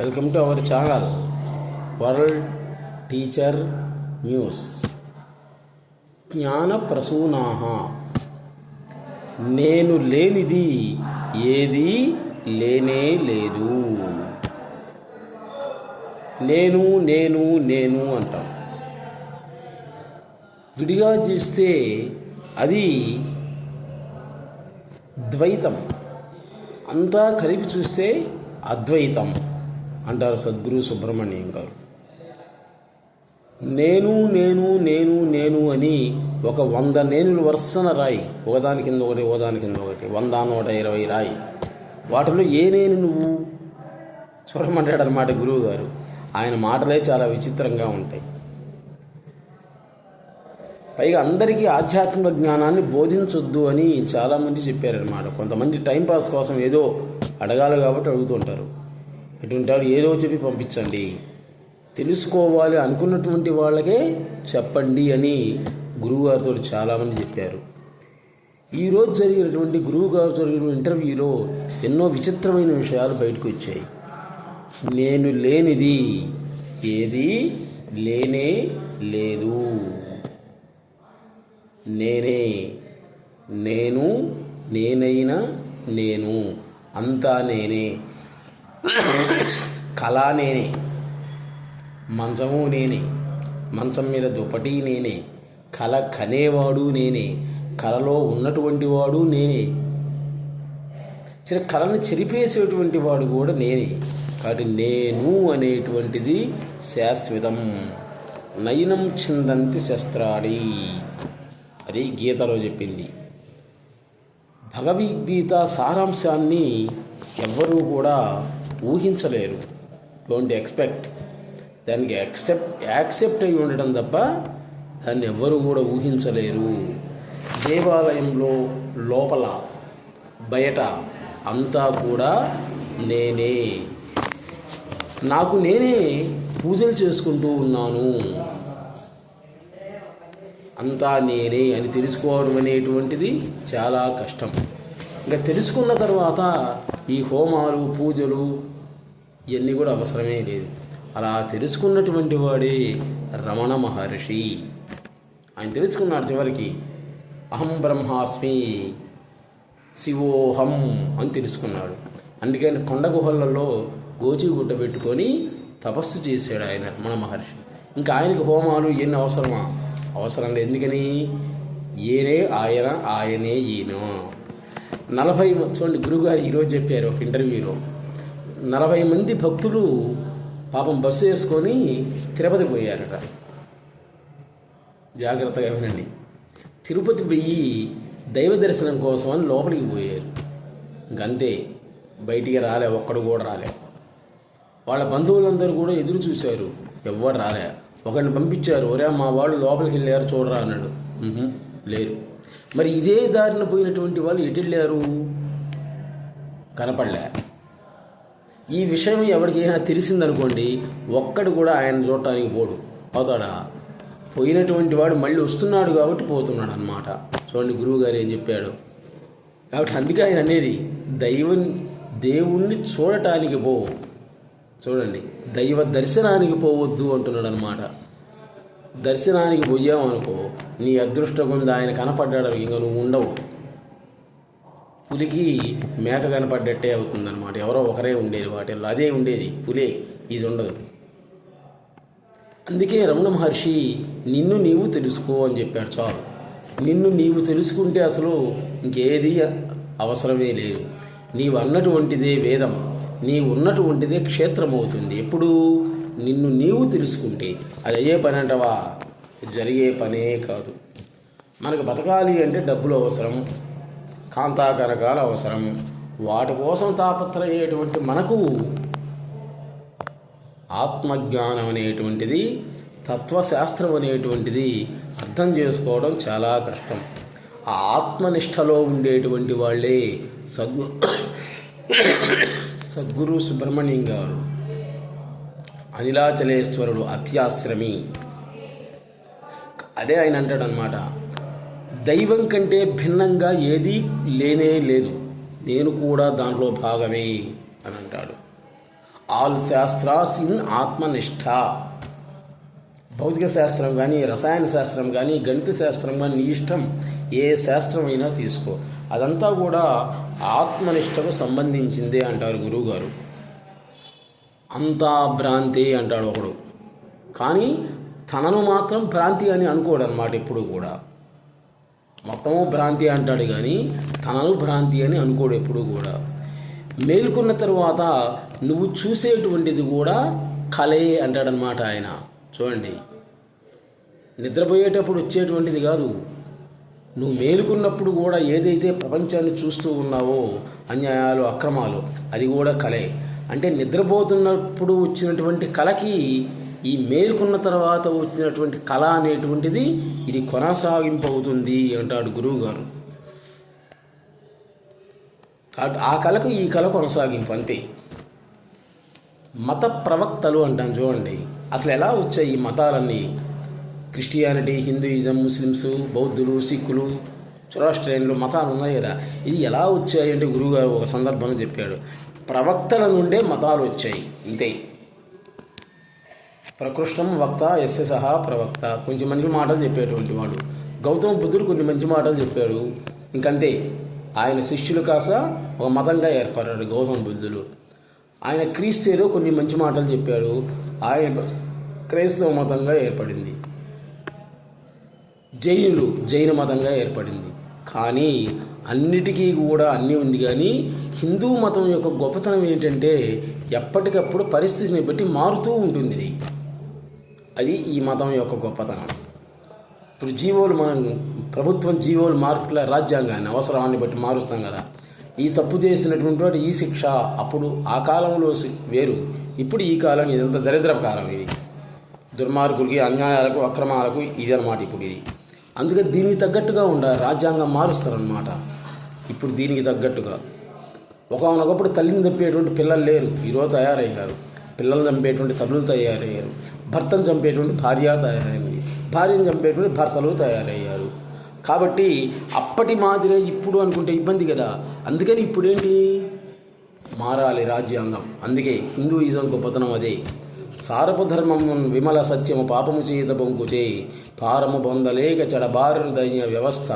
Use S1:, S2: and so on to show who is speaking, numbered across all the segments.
S1: Welcome to our channel world teacher news. Gnana Prasuna నేను లేనిది ఏది లేనే లేదు. నేను నేను నేను అంటాం. విడిగా చూస్తే అది ద్వైతం. అంతా కలిపి చూస్తే అద్వైతం. అంటారు సద్గురు సుబ్రహ్మణ్యం గారు. నేను నేను నేను నేను అని ఒక వంద నేనులు వరుసన రాయి. ఒకదాని కింద ఒకటి ఒకదాని కింద ఒకటి. వంద నూట ఇరవై రాయి. వాటిలో ఏ నేను నువ్వు? చూడమంటాడు అనమాట గురువు గారు. ఆయన మాటలే చాలా విచిత్రంగా ఉంటాయి. పైగా అందరికీ ఆధ్యాత్మిక జ్ఞానాన్ని బోధించొద్దు అని చాలామంది చెప్పారనమాట కొంతమంది టైంపాస్ కోసం ఏదో అడగాలి కాబట్టి అడుగుతుంటారు. అటువంటి వాడు ఏదో చెప్పి పంపించండి. తెలుసుకోవాలి అనుకున్నటువంటి వాళ్ళకే చెప్పండి అని గురువుగారితో చాలామంది చెప్పారు. ఈరోజు జరిగినటువంటి గురువు జరిగిన ఇంటర్వ్యూలో ఎన్నో విచిత్రమైన విషయాలు బయటకు వచ్చాయి. నేను లేనిది ఏది లేనే లేదు. నేనే నేను నేనైనా నేను అంతా నేనే. కళ నేనే మంచము నేనే మంచం మీద దుప్పటి నేనే కళ కనేవాడు నేనే కళలో ఉన్నటువంటి వాడు నేనే. చిన్న కళను చెరిపేసేటువంటి వాడు కూడా నేనే. కాబట్టి నేను అనేటువంటిది శాశ్వతం. నయనం చిందంతి శస్త్రాడి అది గీతలో చెప్పింది. భగవద్గీత సారాంశాన్ని ఎవ్వరూ కూడా ఊహించలేరు. డోంట్ ఎక్స్పెక్ట్ దానికి యాక్సెప్ట్ యాక్సెప్ట్ అయి ఉండడం తప్ప దాన్ని ఎవ్వరూ కూడా ఊహించలేరు. దేవాలయంలో లోపల బయట అంతా కూడా నేనే. నాకు నేనే పూజలు చేసుకుంటూ ఉన్నాను. అంతా నేనే అని తెలుసుకోవడం అనేటువంటిది చాలా కష్టం. ఇంకా తెలుసుకున్న తర్వాత ఈ హోమాలు పూజలు ఇవన్నీ కూడా అవసరమే లేదు. అలా తెలుసుకున్నటువంటి వాడే రమణ మహర్షి. ఆయన తెలుసుకున్నాడు చివరికి అహం బ్రహ్మాస్మి శివోహం అని తెలుసుకున్నాడు. అందుకని కొండ గుహలలో గోచి గుడ్డ పెట్టుకొని తపస్సు చేశాడు ఆయన రమణ మహర్షి. ఇంకా ఆయనకి హోమాలు ఎన్ని అవసరమా? అవసరం లేదు. ఎందుకని? ఏనే ఆయన ఆయనే ఈయన నలభై చూడండి గురుగారు ఈరోజు చెప్పారు ఒక ఇంటర్వ్యూలో. నలభై మంది భక్తులు పాపం బస్సు వేసుకొని తిరుపతి పోయారట. జాగ్రత్తగా వినండి. తిరుపతి పోయి దైవ దర్శనం కోసం అని లోపలికి పోయారు. ఇంకంతే. బయటికి రాలే ఒక్కడు కూడా రాలే. వాళ్ళ బంధువులందరూ కూడా ఎదురు చూశారు. ఎవ్వరు రాలే. ఒకరిని పంపించారు. ఒరే మా వాళ్ళు లోపలికి వెళ్ళారు చూడరా అన్నాడు. లేరు. మరి ఇదే దారిన పోయినటువంటి వాళ్ళు ఎటు వెళ్ళారు? కనపడలే. ఈ విషయం ఎవరికైనా తెలిసిందనుకోండి ఒక్కడు కూడా ఆయన చూడటానికి పోడు. అవుతాడా? పోయినటువంటి వాడు మళ్ళీ వస్తున్నాడు కాబట్టి పోతున్నాడు అనమాట చూడండి గురువు గారు ఏం చెప్పాడు. కాబట్టి అందుకే ఆయన అనేది దైవం దేవుణ్ణి చూడటానికి పో. చూడండి దైవ దర్శనానికి పోవద్దు అంటున్నాడు అనమాట దర్శనానికి పోయామనుకో నీ అదృష్టం ఉంది ఆయన కనపడ్డాడు ఇంకా నువ్వు ఉండవు. పులికి మేక కనపడ్డట్టే అవుతుందన్నమాట. ఎవరో ఒకరే ఉండేది వాటిల్లో అదే ఉండేది. పులే ఇది ఉండదు. అందుకే రమణ మహర్షి నిన్ను నీవు తెలుసుకో అని చెప్పాడు చాలు. నిన్ను నీవు తెలుసుకుంటే అసలు ఇంకేది అవసరమే లేదు. నీవు అన్నటువంటిదే వేదం. నీవు ఉన్నటువంటిదే క్షేత్రం అవుతుంది ఎప్పుడు? నిన్ను నీవు తెలుసుకుంటే అది అయ్యే పని అంటవా? జరిగే పనే కాదు. మనకు బతకాలి అంటే డబ్బులు అవసరం కాంతాకరకాలు అవసరం. వాటి కోసం తాపత్రయ్యేటువంటి మనకు ఆత్మజ్ఞానం అనేటువంటిది తత్వశాస్త్రం అనేటువంటిది అర్థం చేసుకోవడం చాలా కష్టం. ఆ ఆత్మనిష్టలో ఉండేటువంటి వాళ్ళే సద్గు సద్గురు సుబ్రహ్మణ్యం గారు. అనిలాచలేశ్వరుడు అత్యాశ్రమి. అదే ఆయన అంటాడు అనమాట దైవం కంటే భిన్నంగా ఏదీ లేనే లేదు. నేను కూడా దాంట్లో భాగమే అని అంటాడు. All shastras in atmanishtha. భౌతిక శాస్త్రం కానీ రసాయన శాస్త్రం కానీ గణిత శాస్త్రం కానీ నీ ఇష్టం. ఏ శాస్త్రం అయినా తీసుకో. అదంతా కూడా ఆత్మనిష్టకు సంబంధించిందే అంటారు గురువుగారు. అంతా భ్రాంతి అంటాడు ఒకడు. కానీ తనను మాత్రం భ్రాంతి అని అనుకోడు అనమాట ఎప్పుడు కూడా. మొత్తము భ్రాంతి అంటాడు కానీ తనను భ్రాంతి అని అనుకోడు ఎప్పుడు కూడా. మేల్కొన్న తర్వాత నువ్వు చూసేటువంటిది కూడా కలే అంటాడనమాట ఆయన. చూడండి. నిద్రపోయేటప్పుడు వచ్చేటువంటిది కాదు. నువ్వు మేలుకున్నప్పుడు కూడా ఏదైతే ప్రపంచాన్ని చూస్తూ ఉన్నావో అన్యాయాలు అక్రమాలు అది కూడా కలే. అంటే నిద్రపోతున్నప్పుడు వచ్చినటువంటి కళకి ఈ మేలుకున్న తర్వాత వచ్చినటువంటి కళ అనేటువంటిది ఇది కొనసాగింపు అవుతుంది అంటాడు గురువు గారు ఆ కళకు ఈ కళ కొనసాగింపు అంతే. మత ప్రవక్తలు అంటాం చూడండి. అసలు ఎలా వచ్చాయి ఈ మతాలన్నీ? క్రిస్టియానిటీ హిందూయిజం ముస్లిమ్స్ బౌద్ధులు సిక్కులు చొరాస్ట్రియన్లు మతాలు ఉన్నాయి కదా ఇది ఎలా వచ్చాయి అంటే గురువుగారు ఒక సందర్భంలో చెప్పాడు. ప్రవక్తల నుండే మతాలు వచ్చాయి. ఇంతే ప్రకృష్టం వక్త ఎస్య సహా ప్రవక్త. కొంచెం మంచి మాటలు చెప్పేటువంటి వాడు. గౌతమ బుద్ధుడు కొన్ని మంచి మాటలు చెప్పాడు. ఇంకంతే. ఆయన శిష్యులు కాస ఒక మతంగా ఏర్పడ్డాడు గౌతమ బుద్ధులు ఆయన క్రీస్తులు కొన్ని మంచి మాటలు చెప్పాడు. ఆయన క్రైస్తవ మతంగా ఏర్పడింది. జైనులు జైన మతంగా ఏర్పడింది. కానీ అన్నిటికీ కూడా అన్నీ ఉంది కానీ హిందూ మతం యొక్క గొప్పతనం ఏంటంటే ఎప్పటికప్పుడు పరిస్థితిని బట్టి మారుతూ ఉంటుంది. ఇది అది ఈ మతం యొక్క గొప్పతనం. ఇప్పుడు జీవోలు మనం ప్రభుత్వం జీవోలు మార్పుల రాజ్యాంగాన్ని అవసరాన్ని బట్టి మారుస్తాం కదా. ఈ తప్పు చేసినటువంటి వాడు ఈ శిక్ష అప్పుడు ఆ కాలంలో వేరు. ఇప్పుడు ఈ కాలం ఇదంతా దరిద్ర కాలం ఇది. దుర్మార్గులకి అన్యాయాలకు అక్రమాలకు ఇదన్నమాట ఇప్పుడు ఇది. అందుకే దీనికి తగ్గట్టుగా ఉండాలి రాజ్యాంగం మారుస్తారనమాట ఇప్పుడు దీనికి తగ్గట్టుగా. ఒకనొకప్పుడు తల్లిని చంపేటువంటి పిల్లలు లేరు. ఈరోజు తయారయ్యారు. పిల్లలు చంపేటువంటి తల్లులు తయారయ్యారు. భర్తను చంపేటువంటి భార్య తయారైంది. భార్యను చంపేటువంటి భర్తలు తయారయ్యారు. కాబట్టి అప్పటి మాదిరే ఇప్పుడు అనుకుంటే ఇబ్బంది కదా. అందుకని ఇప్పుడేంటి? మారాలి రాజ్యాంగం. అందుకే హిందూయిజం గొప్పతనం అదే. సారపుధర్మం విమల సత్యము పాపము చేత బొంకుచే పారము బొందలేక చెడబారిన దైన్య వ్యవస్థ.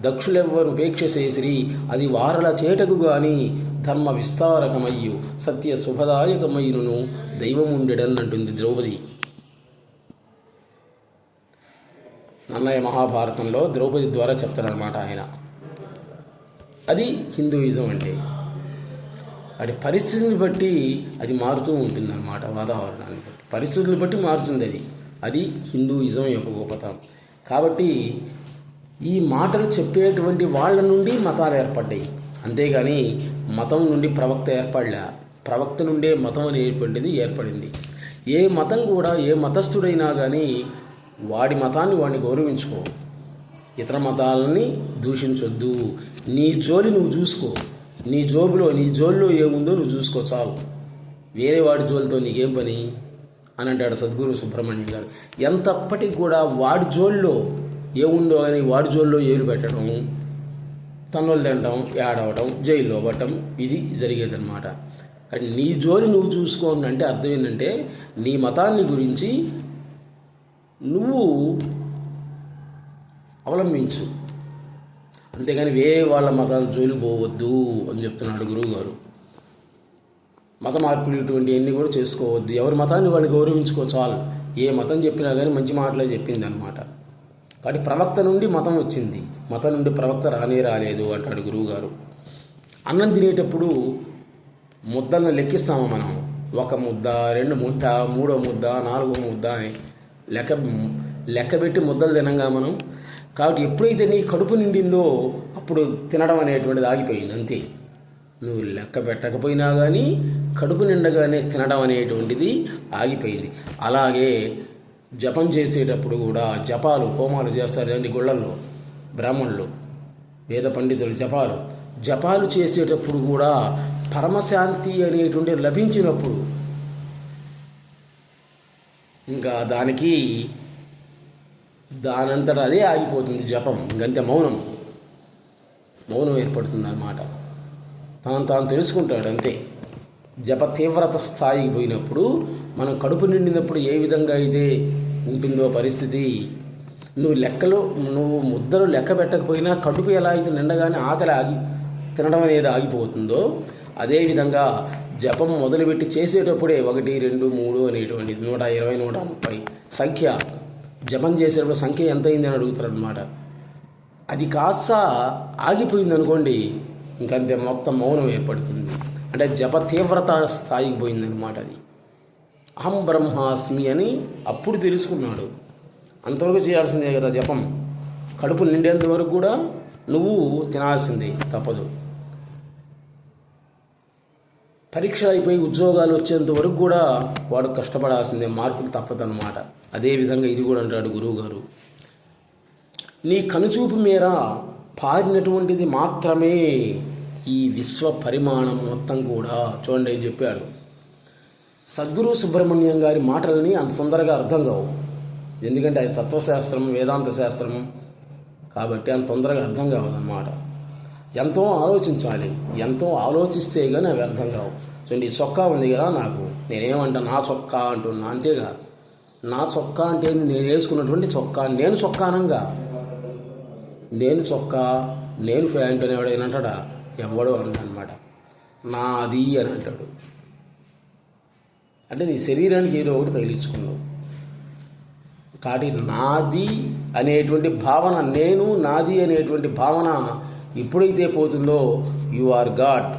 S1: దక్షులెవ్వరు ఉపేక్షసేసిరి అది వారల చేటకు గాని ధర్మ విస్తారకమయ్యు సత్య శుభదాయకమయ్యును దైవముండెడన్నంటుంది ద్రౌపది. నన్నయ్య మహాభారతంలో ద్రౌపది ద్వారా చెప్తాడనమాట ఆయన. అది హిందూయిజం అంటే. అది పరిస్థితిని బట్టి అది మారుతూ ఉంటుందన్నమాట వాతావరణాన్ని బట్టి. పరిస్థితులను బట్టి మారుతుంది అది. అది హిందూయిజం యొక్క గొప్పతనం. కాబట్టి ఈ మాటలు చెప్పేటువంటి వాళ్ళ నుండి మతాలు ఏర్పడ్డాయి. అంతేగాని మతం నుండి ప్రవక్త ఏర్పడలే. ప్రవక్త నుండే మతం అనేటువంటిది ఏర్పడింది. ఏ మతం కూడా ఏ మతస్థుడైనా కానీ వాడి మతాన్ని వాడిని గౌరవించుకో. ఇతర మతాలని దూషించొద్దు. నీ జోలి నువ్వు చూసుకో. నీ జోబులో నీ జోల్లో ఏముందో నువ్వు చూసుకో చాలు. వేరే వాడి జోలుతో నీకేం పని? అని అంటాడు సద్గురు సుబ్రహ్మణ్యం గారు. ఎంతప్పటికి కూడా వాడి జోల్లో ఏముందో అని వాడి జోల్లో ఏలు పెట్టడం తన్నులు తినడం ఏడవడం జైల్లో పట్టడం ఇది జరిగేదన్నమాట. కానీ నీ జోలి నువ్వు చూసుకోండి అంటే అర్థం ఏంటంటే నీ మతాన్ని గురించి నువ్వు అవలంబించు. అంతేగాని వేరే వాళ్ళ మతాలు జోలి పోవద్దు అని చెప్తున్నాడు గురువుగారు. మత మార్పులు ఇటువంటివన్నీ కూడా చేసుకోవద్దు. ఎవరి మతాన్ని వాళ్ళు గౌరవించుకో చాలు. ఏ మతం చెప్పినా కానీ మంచి మాటలే చెప్పింది అనమాట కాబట్టి ప్రవక్త నుండి మతం వచ్చింది. మతం నుండి ప్రవక్త రానే రాలేదు అంటాడు గురువుగారు. అన్నం తినేటప్పుడు ముద్దలను లెక్కిస్తాము మనం. ఒక ముద్ద రెండు ముద్ద మూడో ముద్ద నాలుగో ముద్ద అని లెక్క లెక్కబెట్టి ముద్దలు తినంగా మనం కాబట్టి ఎప్పుడైతే నీ కడుపు నిండిందో అప్పుడు తినడం అనేటువంటిది ఆగిపోయింది అంతే. నువ్వు లెక్క పెట్టకపోయినా కానీ కడుపు నిండగానే తినడం అనేటువంటిది ఆగిపోయింది. అలాగే జపం చేసేటప్పుడు కూడా జపాలు హోమాలు చేస్తారు కదండి గుళ్ళల్లో బ్రాహ్మణులు వేద పండితులు జపాలు. జపాలు చేసేటప్పుడు కూడా పరమశాంతి అనేటువంటి లభించినప్పుడు ఇంకా దానికి దానంతట అదే ఆగిపోతుంది జపం గంత మౌనం. మౌనం ఏర్పడుతుంది అన్నమాట తాను తాను తెలుసుకుంటాడు అంతే. జప తీవ్రత స్థాయికి పోయినప్పుడు మనం కడుపు నిండినప్పుడు ఏ విధంగా అయితే ఉంటుందో పరిస్థితి నువ్వు లెక్కలు నువ్వు ముద్దలు లెక్క పెట్టకపోయినా కడుపు ఎలా అయితే నిండగానే ఆకలి ఆగి తినడం అనేది ఆగిపోతుందో అదేవిధంగా జపం మొదలుపెట్టి చేసేటప్పుడే ఒకటి రెండు మూడు అనేటువంటిది నూట ఇరవై నూట ముప్పై సంఖ్య జపం చేసేటప్పుడు సంఖ్య ఎంత అయింది అని అడుగుతారనమాట అది కాస్త ఆగిపోయింది అనుకోండి ఇంకంతే మొత్తం మౌనం ఏర్పడుతుంది. అంటే జప తీవ్రత స్థాయికి పోయిందనమాట అది. అహం బ్రహ్మాస్మి అని అప్పుడు తెలుసుకున్నాడు. అంతవరకు చేయాల్సిందే కదా జపం. కడుపు నిండేంత వరకు కూడా నువ్వు తినాల్సిందే తప్పదు. పరీక్షలు అయిపోయి ఉద్యోగాలు వచ్చేంత వరకు కూడా వాడు కష్టపడాల్సిందే మార్కులు తప్పదన్నమాట. అదేవిధంగా ఇది కూడా అంటాడు గురువు గారు నీ కనుచూపు మేర పారినటువంటిది మాత్రమే ఈ విశ్వ పరిమాణం మొత్తం కూడా. చూడండి ఏం చెప్పాడు. సద్గురు సుబ్రహ్మణ్యం గారి మాటలని అంత తొందరగా అర్థం కావు. ఎందుకంటే అది తత్వశాస్త్రం వేదాంత శాస్త్రం కాబట్టి అంత తొందరగా అర్థం కావదన్నమాట. ఎంతో ఆలోచించాలి. ఎంతో ఆలోచిస్తే కానీ అవి అర్థం కావు. చూడండి నీ చొక్కా ఉంది కదా నాకు. నేనేమంటా నా చొక్కా అంటున్నా అంతేగా. నా చొక్కా అంటే నేను వేసుకున్నటువంటి చొక్కా. నేను చొక్కానంగా నేను చొక్కా నేను ప్యాంట్ అని ఎవడైనా అంటాడా? ఎవడో అనమాట నాది అని అంటాడు. అంటే నీ శరీరానికి ఏదో ఒకటి తగిలించుకున్నావు కాబట్టి నాది అనేటువంటి భావన నేను నాది అనేటువంటి భావన ఎప్పుడైతే పోతుందో you are God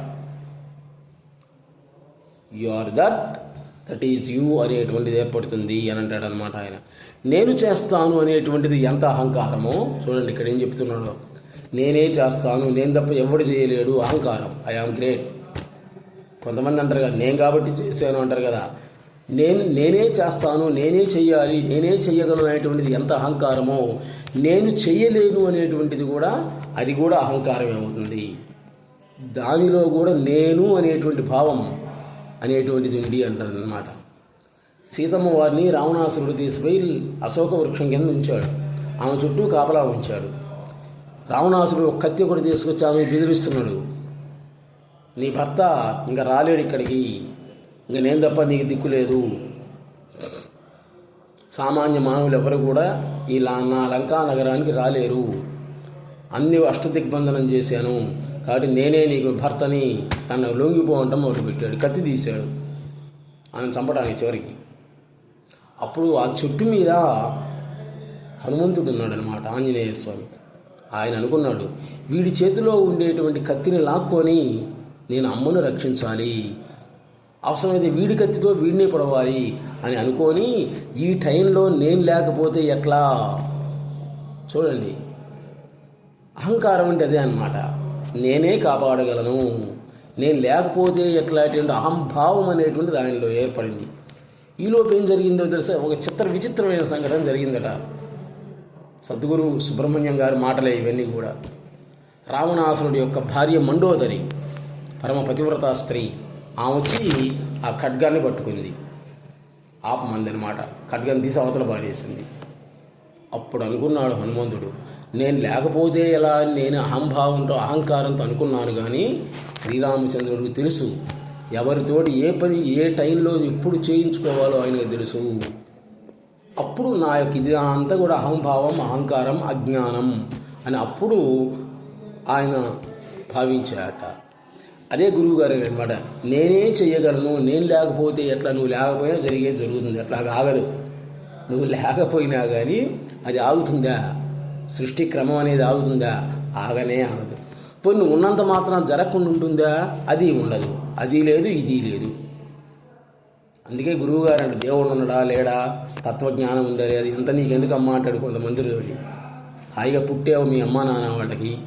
S1: you are that that is you అనేటువంటిది ఏర్పడుతుంది అని అంటాడు అనమాట ఆయన. నేను చేస్తాను అనేటువంటిది ఎంత అహంకారమో చూడండి ఇక్కడ ఏం చెప్తున్నాడో. నేనే చేస్తాను నేను తప్ప ఎవడు చేయలేడు అహంకారం. ఐ ఆమ్ గ్రేట్ కొంతమంది అంటారు కదా నేను కాబట్టి చేశాను అంటారు కదా. నేను నేనే చేస్తాను నేనే చెయ్యాలి నేనే చెయ్యగలను అనేటువంటిది ఎంత అహంకారమో నేను చెయ్యలేను అనేటువంటిది కూడా అది కూడా అహంకారమే అవుతుంది. దానిలో కూడా నేను అనేటువంటి భావం అనేటువంటిది ఉంది అంటారనమాట సీతమ్మ వారిని రావణాసురుడు తీసుకుపోయి అశోక వృక్షం కింద ఉంచాడు. ఆమె చుట్టూ కాపలా ఉంచాడు. రావణాసురుడు ఒక కత్తి ఒకటి తీసుకొచ్చి ఆమె బెదిరిస్తున్నాడు. నీ భర్త ఇంకా రాలేడు ఇక్కడికి. ఇంకా నేను తప్ప నీకు దిక్కు లేదు. సామాన్య మానవులు ఎవరు కూడా ఈ నా లంకా నగరానికి రాలేరు. అన్ని అష్టదిగ్బంధనం చేశాను. కాబట్టి నేనే నీకు భర్తని తన లొంగిపోవటం పెట్టాడు. కత్తి తీశాడు. ఆయన చంపడానికి చివరికి. అప్పుడు ఆ చెట్టు మీద హనుమంతుడు ఉన్నాడు అనమాట ఆంజనేయ స్వామి. ఆయన అనుకున్నాడు వీడి చేతిలో ఉండేటువంటి కత్తిని లాక్కొని నేను అమ్మను రక్షించాలి. అవసరమైతే వీడి కత్తితో వీడినే పొడవాలి అని అనుకొని ఈ టైంలో నేను లేకపోతే ఎట్లా? చూడండి. అహంకారం అంటే అదే అనమాట నేనే కాపాడగలను. నేను లేకపోతే ఎట్లాంటి అహంభావం అనేటువంటి దానిలో ఏర్పడింది. ఈలోపు ఏం జరిగిందో తెలుసా? ఒక చిత్ర విచిత్రమైన సంఘటన జరిగిందట. సద్గురు సుబ్రహ్మణ్యం గారి మాటలే ఇవన్నీ కూడా. రావణాసురుడి యొక్క భార్య మండోదరి పరమ పతివ్రత స్త్రీ ఆమె వచ్చి ఆ ఖడ్గాన్ని పట్టుకుంది. ఆపమంది అనమాట ఖడ్గాన్ని తీసి అవతల బారేసింది అప్పుడు అనుకున్నాడు హనుమంతుడు నేను లేకపోతే ఎలా నేను అహంభావంతో అహంకారంతో అనుకున్నాను కానీ శ్రీరామచంద్రుడికి తెలుసు. ఎవరితోటి ఏ పని ఏ టైంలో ఎప్పుడు చేయించుకోవాలో ఆయనకు తెలుసు. అప్పుడు నా యొక్క ఇది అంతా కూడా అహంభావం అహంకారం అజ్ఞానం అని అప్పుడు ఆయన భావించాట అదే గురువు గారు అనమాట నేనే చేయగలను నేను లేకపోతే ఎట్లా నువ్వు లేకపోయినా జరిగే జరుగుతుంది అట్లా ఆగదు. నువ్వు లేకపోయినా కానీ అది ఆగుతుందా? సృష్టి క్రమం అనేది ఆగుతుందా? ఆగనే ఆగదు. పోయి ఉన్నంత మాత్రం జరగకుండా ఉంటుందా? అది ఉండదు. అది లేదు ఇది లేదు. అందుకే గురువు గారు అంటే దేవుడు ఉన్నాడా? లేడా? తత్వజ్ఞానం ఉందా? అది ఎంత నీకు ఎందుకు అమ్మ అంటాడు కొంతమందితోటి హాయిగా పుట్టావు మీ అమ్మ నాన్న వాళ్ళకి.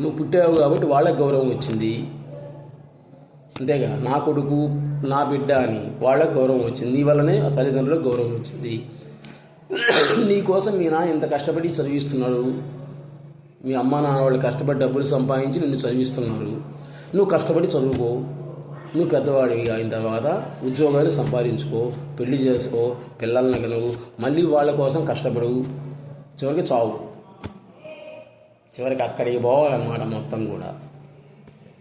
S1: నువ్వు పుట్టావు కాబట్టి వాళ్ళకి గౌరవం వచ్చింది. అంతేగా? నా కొడుకు నా బిడ్డ అని వాళ్ళకి గౌరవం వచ్చింది. నీ వల్లనే ఆ తల్లిదండ్రులకు గౌరవం వచ్చింది. నీకోసం మీ నాన్న ఇంత కష్టపడి చదివిస్తున్నాడు. మీ అమ్మ నాన్న వాళ్ళు కష్టపడి డబ్బులు సంపాదించి నిన్ను చదివిస్తున్నారు. నువ్వు కష్టపడి చదువుకో. నువ్వు పెద్దవాడివి అయిన తర్వాత ఉద్యోగాన్ని సంపాదించుకో పెళ్ళి చేసుకో పిల్లల్ని కనువు మళ్ళీ వాళ్ళ కోసం కష్టపడు. చివరికి చావు. చివరికి అక్కడికి పోవాలన్నమాట మొత్తం కూడా.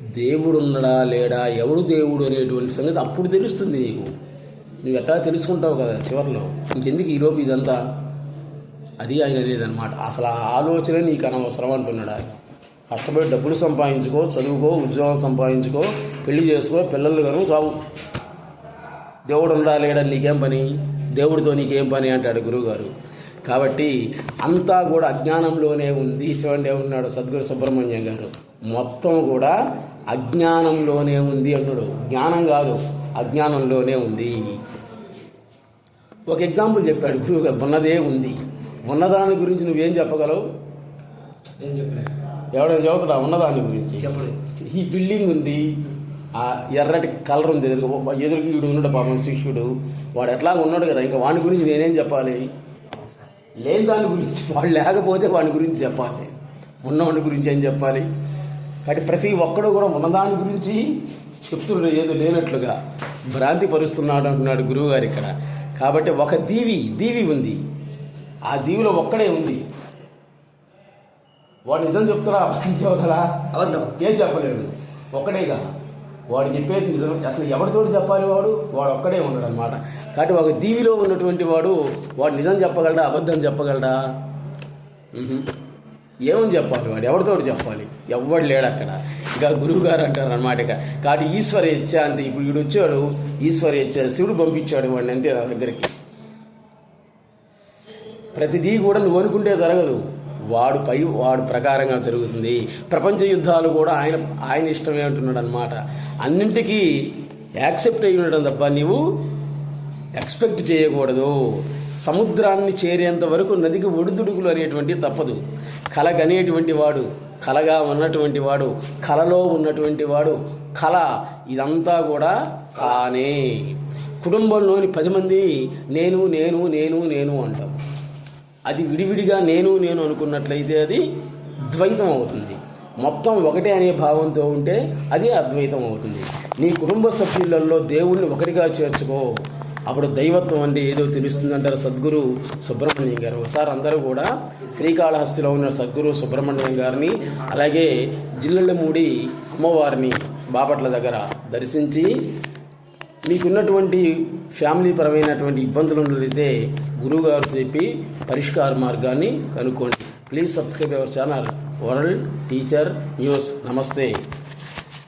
S1: దేవుడు ఉన్నాడా లేడా ఎవడు దేవుడు అనేటువంటి సంగతి అప్పుడు తెలుస్తుంది నీకు. నువ్వు ఎట్లా తెలుసుకుంటావు కదా చివరిలో. ఇంకెందుకు ఈలోపు ఇదంతా? అది ఆయన లేదనమాట అసలు ఆ ఆలోచన నీకు అనవసరం అంటున్నాడు ఆయన. కష్టపడి డబ్బులు సంపాదించుకో చదువుకో ఉద్యోగం సంపాదించుకో పెళ్ళి చేసుకో పిల్లలు కను చావు. దేవుడు ఉండా నీకేం పని? దేవుడితో నీకేం పని అంటాడు గురువుగారు. కాబట్టి అంతా కూడా అజ్ఞానంలోనే ఉంది. చూడండి ఏమన్నాడు సద్గురు సుబ్రహ్మణ్యం గారు. మొత్తం కూడా అజ్ఞానంలోనే ఉంది అన్నాడు జ్ఞానం కాదు. అజ్ఞానంలోనే ఉంది. ఒక ఎగ్జాంపుల్ చెప్పాడు. గురువు గారు ఉన్నదే ఉంది. ఉన్నదాని గురించి నువ్వేం చెప్పగలవు?
S2: ఏం చెప్పలే.
S1: ఎవడైనా చదువుతున్నా ఉన్నదాని గురించి. ఈ బిల్డింగ్ ఉంది. ఆ ఎర్రటి కలర్ ఉంది. ఎదురు ఎదురుకి వీడు ఉన్నాడు పాపం శిష్యుడు. వాడు ఎట్లా ఉన్నాడు కదా. ఇంకా వాడి గురించి నేనేం చెప్పాలి? లేని దాని గురించి. వాడు లేకపోతే వాడి గురించి చెప్పాలి. ఉన్నవాడి గురించి ఏం చెప్పాలి? కాబట్టి ప్రతి ఒక్కడు కూడా ఉన్నదాని గురించి చెప్తున్నాడు ఏదో లేనట్లుగా. భ్రాంతి పరుస్తున్నాడు అంటున్నాడు గురువు గారు ఇక్కడ. కాబట్టి ఒక దీవి దీవి ఉంది. ఆ దీవిలో ఒక్కడే ఉంది. వాడు నిజం చెప్తాడా అబద్ధం చెప్పగలరా?
S2: అబద్ధం.
S1: ఏం చెప్పలేడు. ఒక్కడేగా. వాడు చెప్పేది నిజం. అసలు ఎవరితో చెప్పాలి వాడు? వాడు ఒక్కడే ఉన్నాడు అనమాట కాబట్టి ఒక దీవిలో ఉన్నటువంటి వాడు వాడు నిజం చెప్పగలడా? అబద్ధం చెప్పగలడా. ఏమని చెప్పాలి వాడు? ఎవరితో చెప్పాలి? ఎవ్వడు లేడు అక్కడ. ఇక గురువు గారు అంటారు అనమాట ఇక. కాబట్టి ఈశ్వర ఇచ్చ అంతే ఇప్పుడు వీడు వచ్చాడు ఈశ్వర ఇచ్చ శివుడు పంపించాడు వాడిని అంతే నా దగ్గరికి. ప్రతిదీ కూడా నువ్వు అనుకుంటే జరగదు. వాడు పై వాడు ప్రకారంగా జరుగుతుంది. ప్రపంచ యుద్ధాలు కూడా ఆయన ఆయన ఇష్టమే అంటున్నాడు అనమాట అన్నింటికీ యాక్సెప్ట్ అయి ఉండడం తప్ప నీవు ఎక్స్పెక్ట్ చేయకూడదు. సముద్రాన్ని చేరేంత వరకు నదికి ఒడిదుడుకులు అనేటువంటి తప్పదు. కలగనేటువంటి వాడు కలగా ఉన్నటువంటి వాడు కలలో ఉన్నటువంటి వాడు కళ ఇదంతా కూడా తానే. కుటుంబంలోని పది మంది నేను నేను నేను నేను అంటాం. అది విడివిడిగా నేను నేను అనుకున్నట్లయితే అది ద్వైతం అవుతుంది. మొత్తం ఒకటే అనే భావంతో ఉంటే అది అద్వైతం అవుతుంది. నీ కుటుంబ సభ్యులలో దేవుణ్ణి ఒకటిగా చేర్చుకో. అప్పుడు దైవత్వం అంటే ఏదో తెలుస్తుందంటారు సద్గురు సుబ్రహ్మణ్యం గారు. ఒకసారి అందరూ కూడా శ్రీకాళహస్తిలో ఉన్న సద్గురు సుబ్రహ్మణ్యం గారిని అలాగే జిల్లెళ్ళమూడి అమ్మవారిని బాపట్ల దగ్గర దర్శించి మీకున్నటువంటి ఫ్యామిలీ పరమైనటువంటి ఇబ్బందులు ఉన్నట్లయితే గురువుగారు చెప్పి పరిష్కార మార్గాన్ని కనుక్కోండి. Please subscribe our channel world teacher news నమస్తే